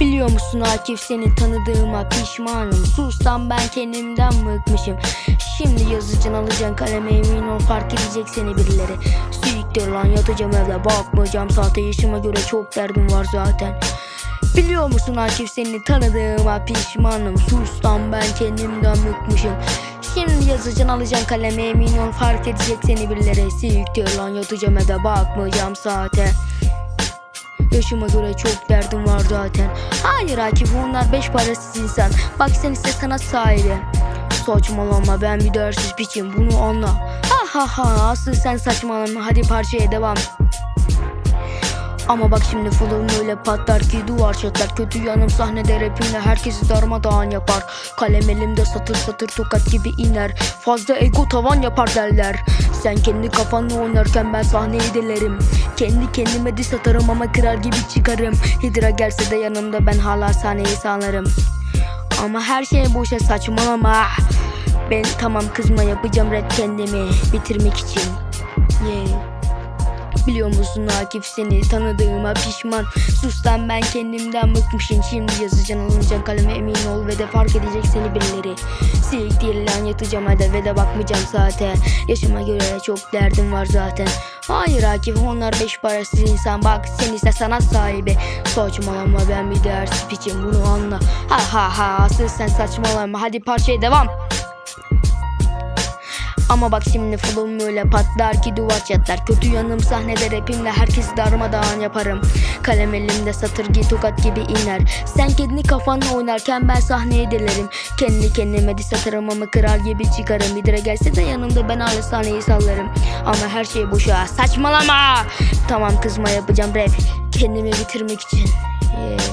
Biliyor musun Akif seni tanıdığıma pişmanım. Sustan ben kendimden bıkmışım. Şimdi yazacaksın alacaksın kaleme emin ol fark edecek seni birileri. Siktir lan yatacağım evde bakmayacağım. Saate yaşıma göre çok derdim var zaten. Biliyor musun Akif seni tanıdığıma pişmanım. Sustan ben kendimden bıkmışım. Şimdi yazacaksın alacaksın kaleme emin ol fark edecek seni birileri. Siktir lan yatacağım evde bakmayacağım saate Yaşıma göre çok derdim var zaten. Hayır Akif onlar beş parasız insan. Bak sen ise sana sahibi Saçmalama ben bir dersiz piçim bunu anla. Ha ha ha asıl sen saçmalama hadi parçaya devam. Ama bak şimdi flow'um öyle patlar ki duvar çatlar. Kötü yanım sahnede rapimle herkesi darmadağın yapar. Kalem elimde satır satır tokat gibi iner. Fazla ego tavan yapar derler Sen kendi kafanla oynarken ben sahneyi delerim. Kendi kendime diss atarım ama kırar gibi çıkarım. Hidra gelse de yanımda ben hala sahneyi sağlarım. Ama her şey boşa saçmalama. Ben tamam kızma yapacağım rap kendimi. Bitirmek için. Yeah Biliyor musun Akif seni tanıdığıma pişman. Sus lan ben kendimden bıkmışım. Şimdi yazacaksın alınacak kaleme emin ol Ve de fark edecek seni birileri. Değil lan yatacağım hadi ve de bakmayacağım saate Yaşıma göre çok derdim var zaten. Hayır Akif onlar beş parasız insan. Bak sen ise sanat sahibi. Saçmalama ben bir ders piçim bunu anla. Ha ha ha asıl sen saçmalama. Hadi parçaya devam ama bak şimdi flow'um öyle patlar ki duvar çatlar. Kötü yanım sahnede rapimle herkesi darmadağın yaparım. Kalem elimde satır gi tokat gibi iner. Sen kendi kafanla oynarken ben sahneye delerim Kendi kendime diss atarım ama kral gibi çıkarım. Bir gelse de yanımda ben hala sahneyi sallarım. Ama her şey boşa. Saçmalama! Tamam kızma yapacağım rap. Kendimi bitirmek için. Yeah.